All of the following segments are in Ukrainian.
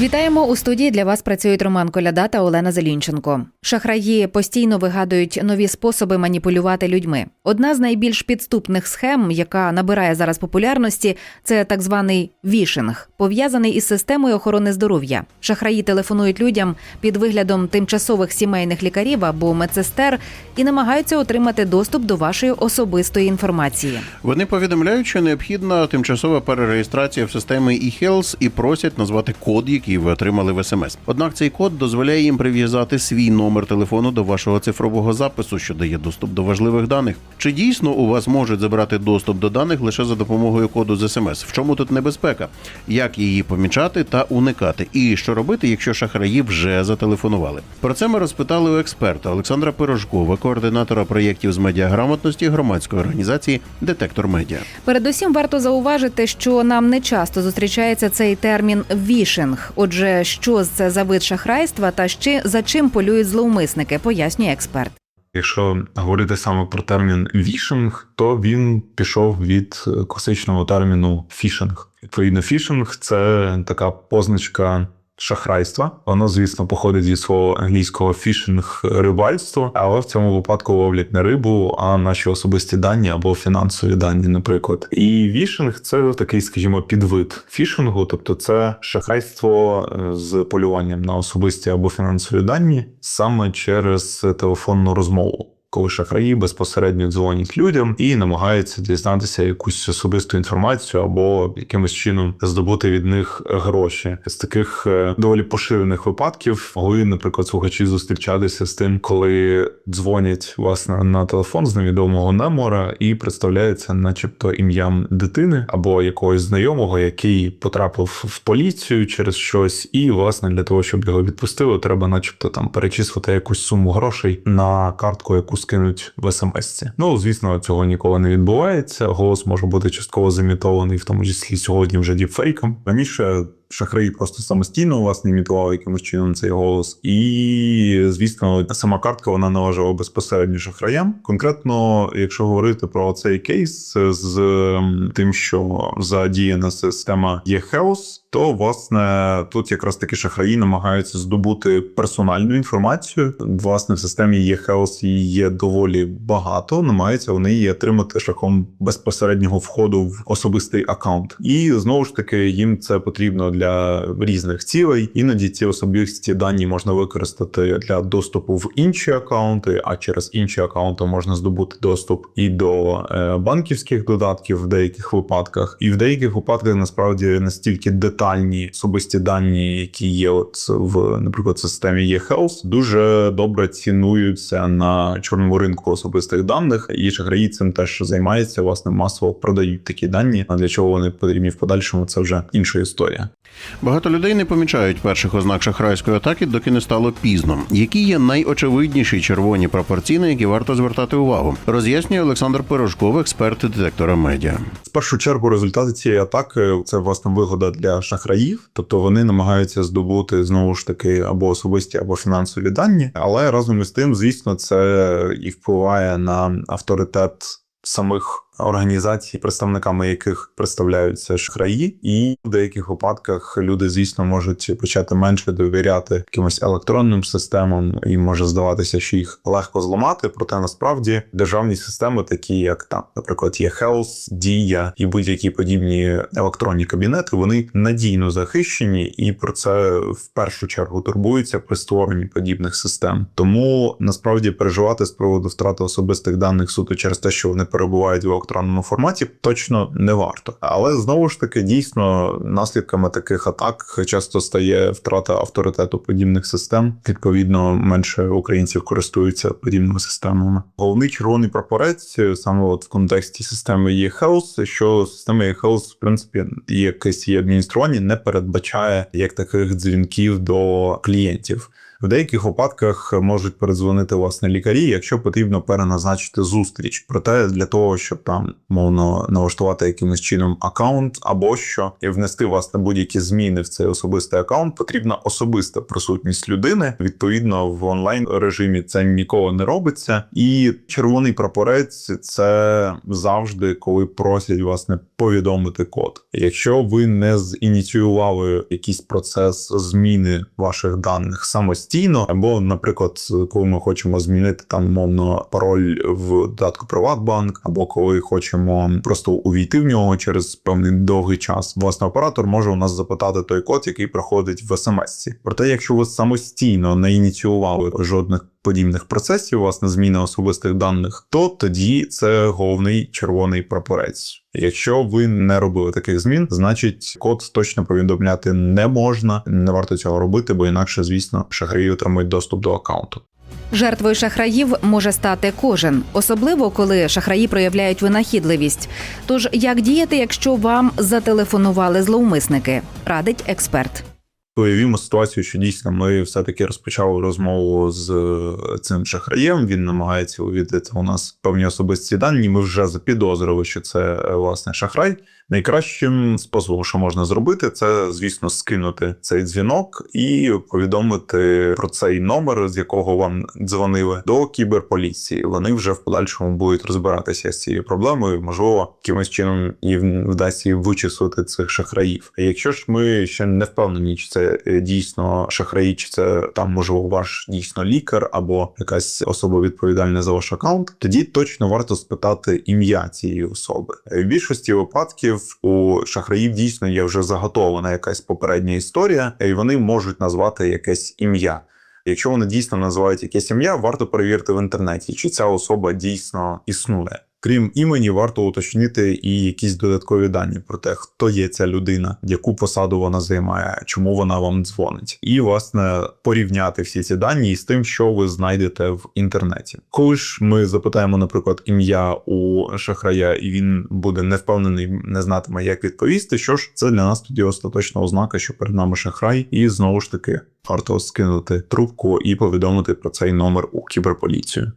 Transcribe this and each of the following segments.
Вітаємо у студії. Для вас працюють Роман Коляда та Олена Зелінченко. Шахраї постійно вигадують нові способи маніпулювати людьми. Одна з найбільш підступних схем, яка набирає зараз популярності, це так званий вішинг, пов'язаний із системою охорони здоров'я. Шахраї телефонують людям під виглядом тимчасових сімейних лікарів або медсестер і намагаються отримати доступ до вашої особистої інформації. Вони повідомляють, що необхідна тимчасова перереєстрація в системі eHealth і просять назвати код, який ви отримали в смс. Однак цей код дозволяє їм прив'язати свій номер телефону до вашого цифрового запису, що дає доступ до важливих даних. Чи дійсно у вас можуть забрати доступ до даних лише за допомогою коду з смс? В чому тут небезпека? Як її помічати та уникати? І що робити, якщо шахраї вже зателефонували? Про це ми розпитали у експерта Олександра Пирожкова, координатора проєктів з медіаграмотності громадської організації Детектор Медіа. Передусім варто зауважити, що нам не часто зустрічається цей термін вішинг. Отже, що це за вид шахрайства та ще за чим полюють зловмисники, пояснює експерт. Якщо говорити саме про термін вішинг, то він пішов від класичного терміну фішинг. Відповідно, фішинг це така позначка шахрайства. Воно, звісно, походить від свого англійського фішинг рибальство, але в цьому випадку ловлять не рибу, а наші особисті дані або фінансові дані, наприклад. І вішинг це такий, скажімо, підвид фішингу, тобто це шахрайство е, з полюванням на особисті або фінансові дані саме через телефонну розмову. Коли шахраї безпосередньо дзвонять людям і намагаються дізнатися якусь особисту інформацію або якимось чином здобути від них гроші. З таких е, доволі поширених випадків, могли, наприклад, слухачі зустрічатися з тим, коли дзвонять власне на телефон з невідомого номера і представляється, начебто, ім'ям дитини або якогось знайомого, який потрапив в поліцію через щось, і власне для того, щоб його відпустили, треба, начебто, там перечислити якусь суму грошей на картку, яку скинуть в смс-ці. Ну звісно, цього ніколи не відбувається. Голос може бути частково замітований, в тому числі сьогодні вже діпфейком. Раніше шахраї просто самостійно власне імітували якимось чином цей голос. І звісно, сама картка вона належала безпосередньо шахраям. Конкретно, якщо говорити про цей кейс з тим, що задіяна система eHealth, то власне тут якраз таки шахраї намагаються здобути персональну інформацію. Власне, в системі eHealth її є доволі багато. Намагаються вони її отримати шляхом безпосереднього входу в особистий аккаунт. І знову ж таки їм це потрібно для різних цілей. Іноді ці особисті дані можна використати для доступу в інші аккаунти, а через інші аккаунти можна здобути доступ і до е, банківських додатків в деяких випадках, і в деяких випадках насправді настільки детальні особисті дані, які є от в, наприклад, системі eHealth, дуже добре цінуються на чорному ринку особистих даних. І шахраї цим теж займаються, власне, масово продають такі дані. А для чого вони потрібні в подальшому? Це вже інша історія. Багато людей не помічають перших ознак шахрайської атаки, доки не стало пізно. Які є найочевидніші червоні пропорції, на які варто звертати увагу, роз'яснює Олександр Пирожков, експерт детектора медіа. В першу чергу результати цієї атаки це власне вигода для шахраїв, тобто вони намагаються здобути знову ж таки або особисті, або фінансові дані. Але разом із тим, звісно, це і впливає на авторитет самих організацій, представниками яких представляються шахраї, і в деяких випадках люди, звісно, можуть почати менше довіряти якимось електронним системам, і може здаватися, що їх легко зламати. Проте насправді державні системи, такі як там, наприклад, є Health, Дія і будь-які подібні електронні кабінети, вони надійно захищені, і про це в першу чергу турбуються при створенні подібних систем. Тому насправді переживати з приводу втрати особистих даних суто через те, що вони перебувають в електронному форматі, точно не варто. Але знову ж таки, дійсно, наслідками таких атак часто стає втрата авторитету подібних систем. Відповідно, менше українців користуються подібними системами. Головний червоний прапорець саме от в контексті системи eHealth, що система eHealth, в принципі, якесь адміністрування не передбачає як таких дзвінків до клієнтів. В деяких випадках можуть передзвонити власне лікарі, якщо потрібно переназначити зустріч. Проте для того, щоб там мовно налаштувати якимось чином аккаунт або що і внести власне будь-які зміни в цей особистий аккаунт, потрібна особиста присутність людини. Відповідно, в онлайн режимі це ніколи не робиться. І червоний прапорець це завжди, коли просять власне повідомити код. Якщо ви не зініціювали якийсь процес зміни ваших даних самостійно, або, наприклад, коли ми хочемо змінити там мовно пароль в додатку Приватбанк, або коли хочемо просто увійти в нього через певний довгий час, власне оператор може у нас запитати той код, який проходить в смс-ці. Проте, якщо ви самостійно не ініціювали жодних подібних процесів, власне, зміни особистих даних, то тоді це головний червоний прапорець. Якщо ви не робили таких змін, значить код точно повідомляти не можна. Не варто цього робити, бо інакше, звісно, шахраї отримують доступ до аккаунту. Жертвою шахраїв може стати кожен, особливо коли шахраї проявляють винахідливість. Тож як діяти, якщо вам зателефонували зловмисники, радить експерт. Уявімо ситуацію, що дійсно ми все-таки розпочали розмову з е, цим шахраєм. Він намагається увідати у нас певні особисті дані. Ми вже запідозрили, що це е, власне шахрай. Найкращим способом, що можна зробити, це звісно скинути цей дзвінок і повідомити про цей номер, з якого вам дзвонили, до кіберполіції. Вони вже в подальшому будуть розбиратися з цією проблемою. Можливо, якимось чином і вдасться вичислити цих шахраїв. Якщо ж ми ще не впевнені, чи це е, дійсно шахраї, чи це там можливо ваш дійсно лікар або якась особа відповідальна за ваш аккаунт, тоді точно варто спитати ім'я цієї особи. В більшості випадків у шахраїв дійсно є вже заготована якась попередня історія, і вони можуть назвати якесь ім'я. Якщо вони дійсно називають якесь ім'я, варто перевірити в інтернеті, чи ця особа дійсно існує. Крім імені, варто уточнити і якісь додаткові дані про те, хто є ця людина, яку посаду вона займає, чому вона вам дзвонить, і власне порівняти всі ці дані із тим, що ви знайдете в інтернеті. Коли ж ми запитаємо, наприклад, ім'я у шахрая, і він буде не впевнений, не знатиме, як відповісти. Що ж, це для нас тоді остаточна ознака, що перед нами шахрай, і знову ж таки варто скинути трубку і повідомити про цей номер у кіберполіцію.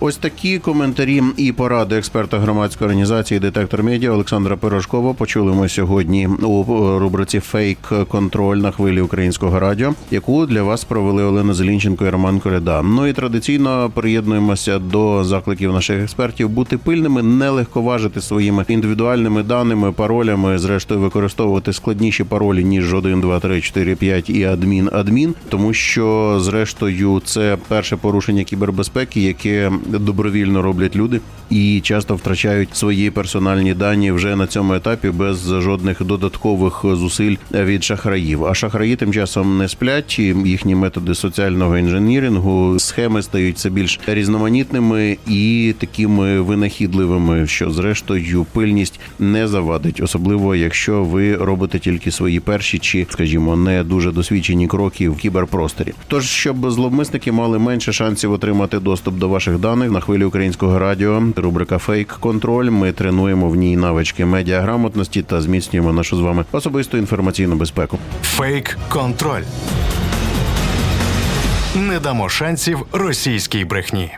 Ось такі коментарі і поради експерта громадської організації Детектор Медіа Олександра Пирожкова почули ми сьогодні у рубриці Фейк контроль на хвилі українського радіо, яку для вас провели Олена Зелінченко і Роман Коляда. Ну і традиційно приєднуємося до закликів наших експертів бути пильними, не легковажити своїми індивідуальними даними, паролями, зрештою використовувати складніші паролі ніж 1, 2, 3, 4, 5 і адмін адмін, тому що зрештою це перше порушення кібербезпеки, яке добровільно роблять люди і часто втрачають свої персональні дані вже на цьому етапі без жодних додаткових зусиль від шахраїв. А шахраї тим часом не сплять. Їхні методи соціального інженірингу схеми стають все більш різноманітними і такими винахідливими, що зрештою пильність не завадить, особливо якщо ви робите тільки свої перші чи, скажімо, не дуже досвідчені кроки в кіберпросторі. Тож, щоб зловмисники мали менше шансів отримати доступ до ваших даних на хвилі українського радіо, рубрика Фейк контроль. Ми тренуємо в ній навички медіаграмотності та зміцнюємо нашу з вами особисту інформаційну безпеку. Фейк контроль. Не дамо шансів російській брехні.